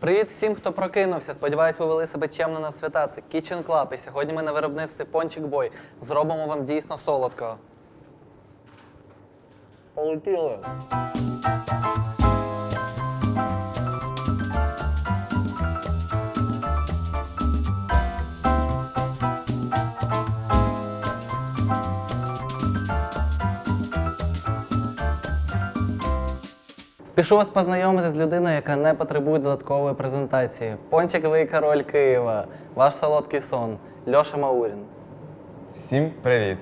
Привіт всім, хто прокинувся. Сподіваюсь, ви вели себе чемно на свята. Це Kitchen Club. І сьогодні ми на виробництві Пончик Бой. Зробимо вам дійсно солодко. Полетіли. Спішу вас познайомити з людиною, яка не потребує додаткової презентації. Пончиковий король Києва, ваш солодкий сон, Льоша Маурін. Всім привіт!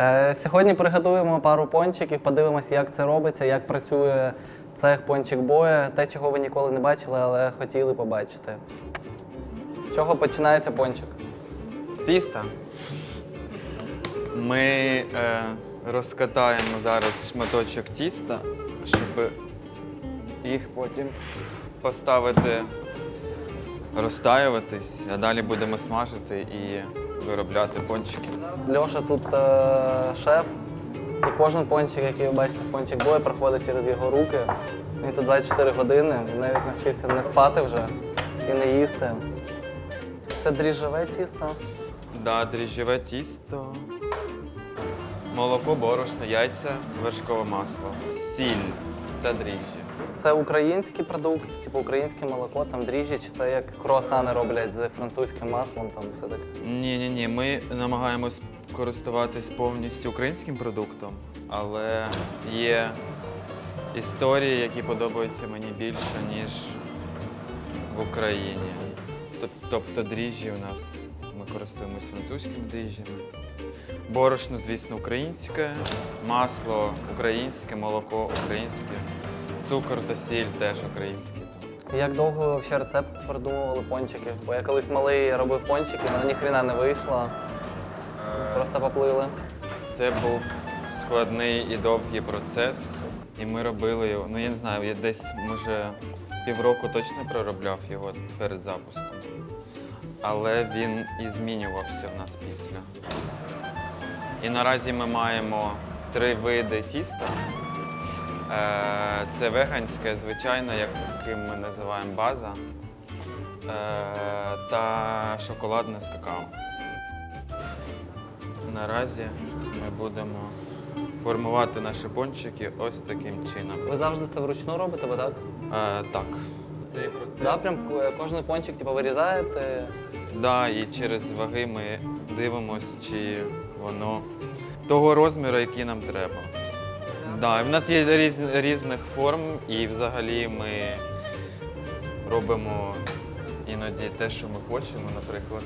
Е, сьогодні приготуємо пару пончиків, подивимося, як це робиться, як працює цех пончик боя, те, чого ви ніколи не бачили, але хотіли побачити. З чого починається пончик? З тіста ми е, розкатаємо зараз шматочок тіста, щоб їх потім поставити розтаюватись, а далі будемо смажити і виробляти пончики. Льоша тут е, шеф, і кожен пончик, який ви бачите пончик бою, проходить через його руки. Він тут 24 години, він навіть навчився не спати вже і не їсти. Це дріжджове тісто. Да, дріжджове тісто, молоко, борошно, яйця, вершкове масло, сіль та дріжджі. Це український продукт, типу українське молоко, там дріжджі, чи це як круасани роблять з французьким маслом, там все таке. Ні, ні, ні. Ми намагаємось користуватись повністю українським продуктом, але є історії, які подобаються мені більше, ніж в Україні. Тобто дріжджі у нас ми користуємось французькими дріжджами. Борошно, звісно, українське, масло українське, молоко українське, цукор та сіль теж українські. Як довго взагалі рецепт придумували пончики? Бо я колись малий робив пончики, але ніхрена не вийшло. Просто поплили. Це був складний і довгий процес, і ми робили його. Ну я не знаю, я десь може півроку точно проробляв його перед запуском. Але він і змінювався в нас після. І наразі ми маємо три види тіста. Е, Це веганське, звичайне, яким ми називаємо база, е, та шоколадне з какао. Наразі ми будемо формувати наші пончики ось таким чином. Ви завжди це вручну робите, бо так? Е, так. Цей процес. Да, прям кожен пончик типу, вирізаєте. Да, і через ваги ми дивимося, чи воно того розміру, який нам треба. Да, в нас є різ, різних форм, і взагалі ми робимо іноді те, що ми хочемо. Наприклад,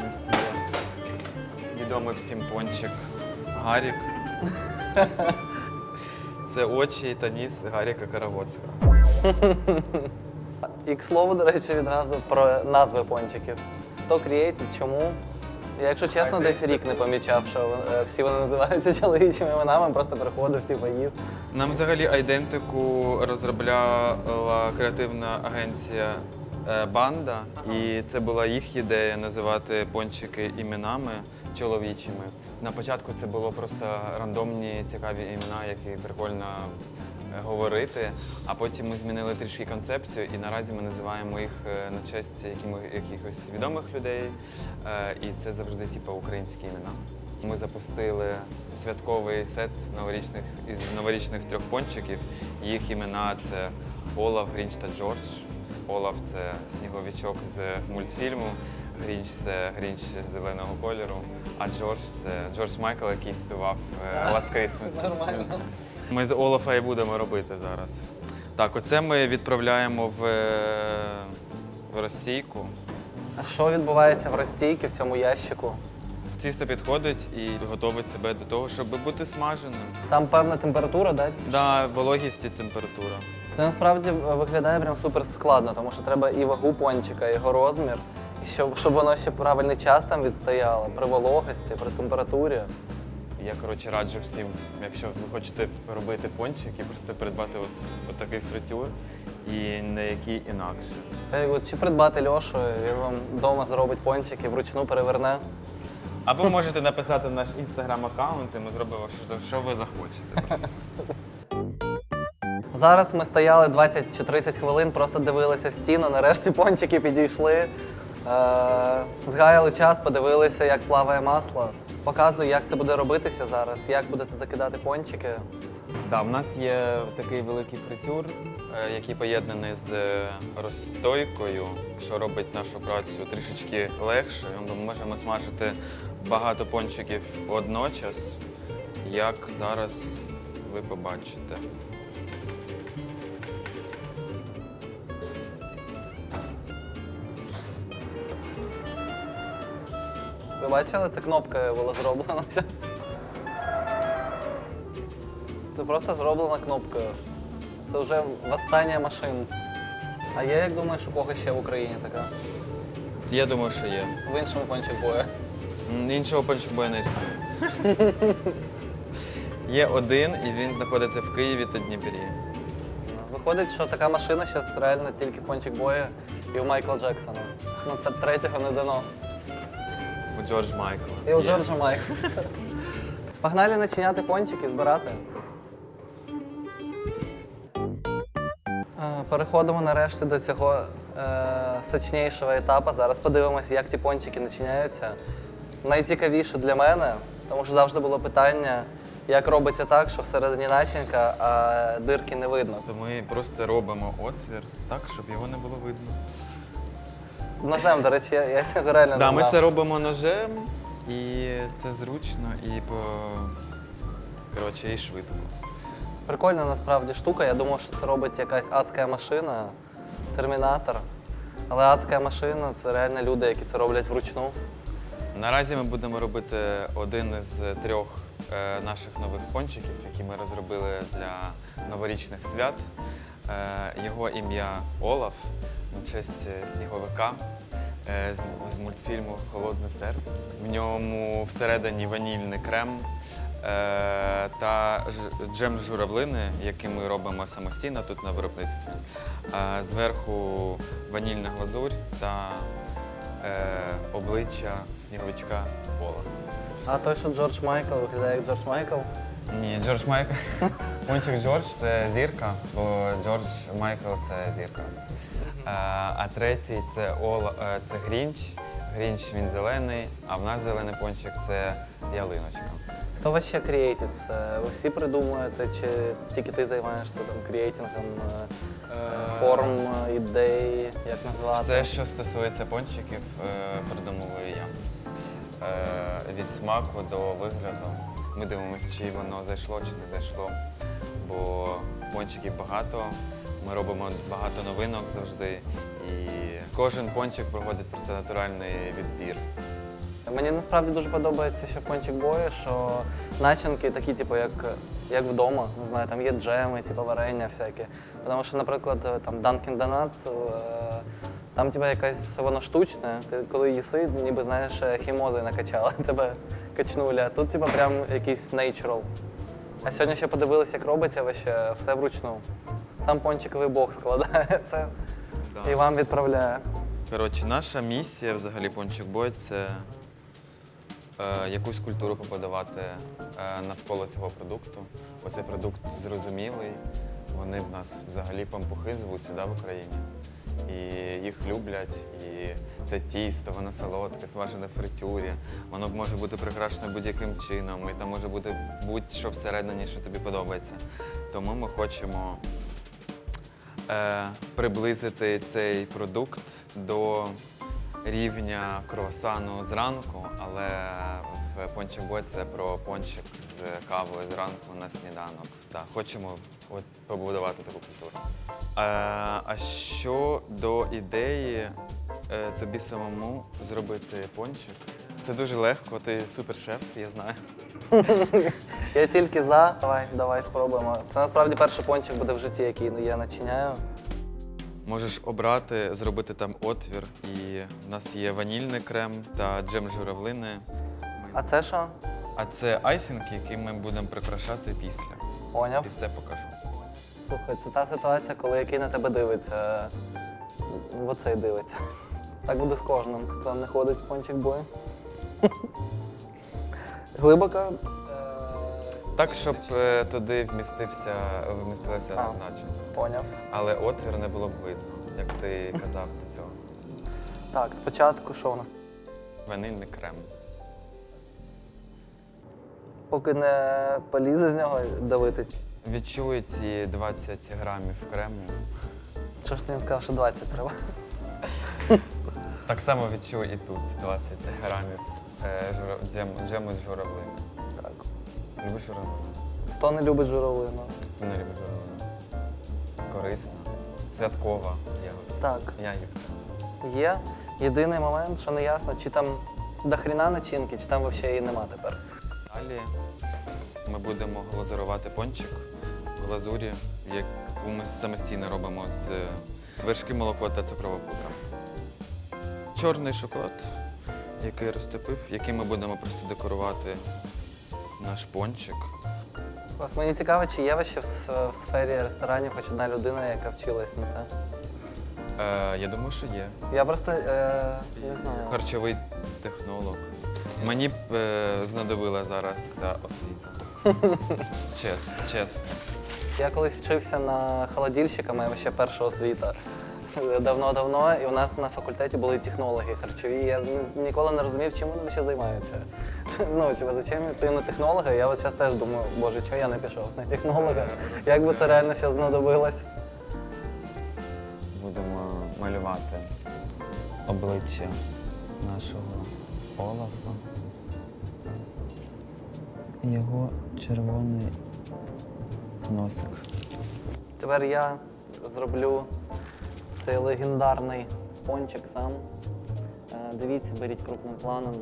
у нас є відомий всім пончик Гарік. Це очі та ніс Гаріка Карагоцького. І к слову, до речі, відразу про назви пончиків. Хто креатив, чому? Я, якщо чесно, десь рік не помічав, що е, всі вони називаються чоловічими іменами, просто приходив, типу, їв. Нам взагалі айдентику розробляла креативна агенція е, Банда, і це була їх ідея називати пончики іменами чоловічими. На початку це було просто рандомні цікаві імена, які прикольно говорити. А потім ми змінили трішки концепцію, і наразі ми називаємо їх е, на честь якихось відомих людей. Е, І це завжди типу, українські імена. Ми запустили святковий сет новорічних із новорічних трьох пончиків. Їх імена це Олаф, Грінч та Джордж. Олаф це сніговичок з мультфільму. Грінч це Грінч зеленого кольору, а Джордж це Джордж Майкл, який співав е, Last Christmas. Нормально. Ми з Олафа і будемо робити зараз. Так, оце ми відправляємо в, е, в розстійку. А що відбувається в розстійці в цьому ящику? Тісто підходить і готовить себе до того, щоб бути смаженим. Там певна температура, да? Да, вологість і температура. Це насправді виглядає прям супер складно, тому що треба і вагу пончика, і його розмір, і щоб, щоб воно ще правильний час там відстояло при вологості, при температурі. Я коротше раджу всім, якщо ви хочете робити пончики, просто придбати от, от такий фритюр і не який інакше. Good. Чи придбати Льошу, він вам вдома зробить пончики, вручну переверне. Або можете написати наш інстаграм аккаунт, і ми зробимо що, що ви захочете. Просто. Зараз ми стояли 20 чи 30 хвилин, просто дивилися в стіну, нарешті пончики підійшли. Е, згаяли час, подивилися, як плаває масло. Показую, як це буде робитися зараз, як будете закидати пончики. Да, в нас є такий великий фритюр, е, який поєднаний з е, розстойкою, що робить нашу працю трішечки легшою. Ми можемо смажити багато пончиків водночас, як зараз ви побачите. Ви бачили, це кнопкою було зроблено зараз. Це просто зроблено кнопкою. Це вже восстання машин. А є, як думаєш, у кого ще в Україні така? Я думаю, що є. В іншому пончик бою. М, Іншого пончикбою не існує. Є один, і він знаходиться в Києві та Дніпрі. Виходить, що така машина зараз реально тільки пончик бою і у Майкла Джексона. Ну, та- третього не дано. У Джордж Майкла. І у. Джорджа Майк. Погнали начиняти пончики, збирати. Е, Переходимо нарешті до цього е, сочнішого етапу. Зараз подивимося, як ті пончики начиняються. Найцікавіше для мене, тому що завжди було питання, як робиться так, що всередині начинка, а дирки не видно. То ми просто робимо отвір так, щоб його не було видно. Ножем, до речі, я, я цього реально Да, не ми знав. це робимо ножем, і це зручно і по коротше, і швидко. Прикольна насправді штука. Я думав, що це робить якась адська машина, термінатор. Але адська машина це реально люди, які це роблять вручну. Наразі ми будемо робити один із трьох е, наших нових пончиків, які ми розробили для новорічних свят. Е, його ім'я Олаф на честь е, сніговика е, з, мультфільму Холодне серце. В ньому всередині ванільний крем та джем з журавлини, який ми робимо самостійно тут на виробництві. Зверху ванільна глазурь та обличчя сніговичка Пола. А той, що Джордж Майкл, виглядає як Джордж Майкл. Ні, Джордж Майкл. Пончик Джордж це зірка, бо Джордж Майкл це зірка. А третій це Ола, е, це Грінч. Грінч він зелений, а в нас зелений пончик це ялиночка. Хто вас ще креатить все? Ви всі придумуєте, чи тільки ти займаєшся там креатингом е, е, форм, ідей, як назвати? Все, що стосується пончиків, придумую я. Від смаку до вигляду. Ми дивимося, чи воно зайшло, чи не зайшло. Бо пончиків багато, ми робимо багато новинок завжди. І кожен пончик проходить просто натуральний відбір. Мені насправді дуже подобається ще пончик бою, що начинки такі, типу, як, як вдома. Не знаю, там є джеми, типу варення всякі. Тому що, наприклад, там Dunkin' Donuts, е, там типу, якась все воно штучне. Ти коли їси, ніби знаєш, е, хімозою накачали, тебе качнули. А тут, типу, прям якийсь natural. А сьогодні ще подивилися, як робиться вообще, все вручну. Сам пончиковий бог складає це і вам відправляє. Коротше, наша місія взагалі пончик бой це е, якусь культуру побудувати е, навколо цього продукту. Бо цей продукт зрозумілий. Вони в нас взагалі пампухи звуться да, в Україні. І їх люблять, і це тісто, воно солодке, смажене фритюрі. Воно може бути прикрашене будь-яким чином, і там може бути будь-що всередині, що тобі подобається. Тому ми хочемо е, приблизити цей продукт до рівня круасану зранку, але в пончик Бой це про пончик з кавою зранку на сніданок. Так, хочемо от, побудувати таку культуру. Е, а що до ідеї е, тобі самому зробити пончик? Це дуже легко, ти супершеф, я знаю. Я тільки за. Давай, давай спробуємо. Це насправді перший пончик буде в житті, який я начиняю. Можеш обрати, зробити там отвір, і в нас є ванільний крем та джем журавлини. А це що? А це айсинг, який ми будемо прикрашати після. Поняв. І все покажу. Слухай, це та ситуація, коли який на тебе дивиться. В оцей дивиться. Так буде з кожним, хто не ходить в пончик бой. Глибоко. Е, Так, щоб е, туди вмістився, вмістилася А. начинка. Поняв. Але отвір не було б видно, як ти казав до цього. Так, спочатку що у нас? Ванильний крем. Поки не полізе з нього давити. Відчуй ці 20 грамів крему. Що ж ти не сказав, що 20 треба? Так само відчуй і тут 20 грамів е, жура- джему, джему з журавлини. Так. Любиш журавлину? Хто не любить журавлину? Хто не любить журавлину? Корисна, святкова ягода. Так, Ягідка. є. Єдиний момент, що не ясно, чи там до хріна начинки, чи там взагалі її нема тепер. Далі ми будемо глазурувати пончик в глазурі, яку ми самостійно робимо з вершки молоко та цукрова пудра. Чорний шоколад, який розтопив, яким ми будемо просто декорувати наш пончик. Ось мені цікаво, чи є ще в, с- в сфері ресторанів хоч одна людина, яка вчилась на це. Е, я думаю, що є. Я просто е, не знаю. Харчовий технолог. Мені б е, знадобила зараз ця освіта. Чес, чесно. Я колись вчився на холодильщика, моя ще перша освіта. Давно-давно, і у нас на факультеті були технологи харчові. Я ніколи не розумів, чим вони ще займаються. Ну, типу, зачем йти на технолога? Я от зараз теж думаю, боже, чого я не пішов на технолога? Як би це реально ще знадобилось? Будемо малювати обличчя нашого Олафа. Його червоний носик. Тепер я зроблю цей легендарний пончик сам. Е, Дивіться, беріть крупним планом.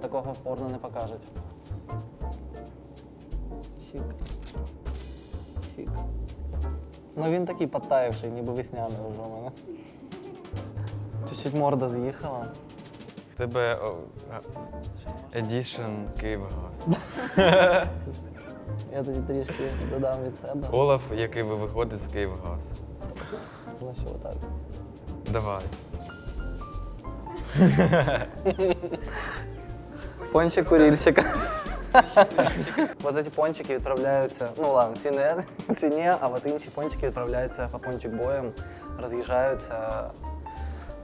Такого в порно не покажуть. Щік. Щік. Ну він такий подтаявший, ніби весняний вже у мене. Чуть-чуть морда з'їхала. В тебе Edition Київгаз. Я тоді трішки додам від себе. Олаф, який ви виходить з Київгаз. Ну що, отак. Давай. Пончик курильщика. Вот эти пончики відправляються. Ну ладно, ці не, ці не, а от інші пончики відправляються по пончик боєм, роз'їжджаються.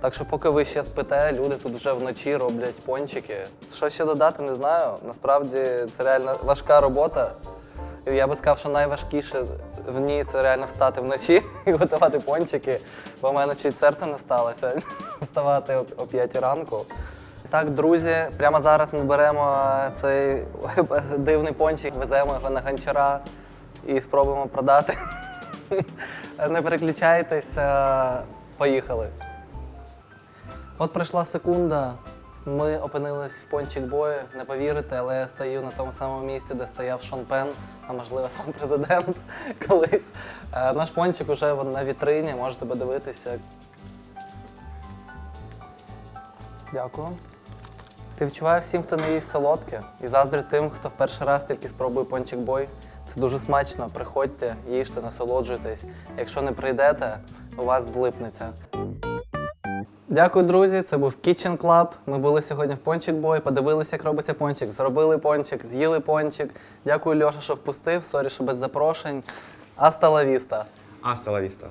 Так що поки ви ще спите, люди тут вже вночі роблять пончики. Що ще додати, не знаю. Насправді це реально важка робота. Я би сказав, що найважкіше в ній це реально встати вночі і готувати пончики. Бо в мене чуть серце не сталося вставати о- о 5 ранку. Так, друзі, прямо зараз ми беремо цей дивний пончик, веземо його на гончара і спробуємо продати. Не переключайтесь, е, поїхали. От прийшла секунда. Ми опинились в пончик бою. Не повірите, але я стою на тому самому місці, де стояв Шон Пен, а можливо сам президент колись. Е, Наш пончик уже на вітрині, можете подивитися. Дякую. Співчуваю всім, хто не їсть солодке, і заздрю тим, хто в перший раз тільки спробує пончик бой. Це дуже смачно. Приходьте, їжте, насолоджуйтесь. Якщо не прийдете, у вас злипнеться. Дякую, друзі. Це був Kitchen Club. Ми були сьогодні в Пончик Бой, подивилися, як робиться пончик, зробили пончик, з'їли пончик. Дякую, Льоша, що впустив. Сорі, що без запрошень. Аста лавіста. Аста ла віста.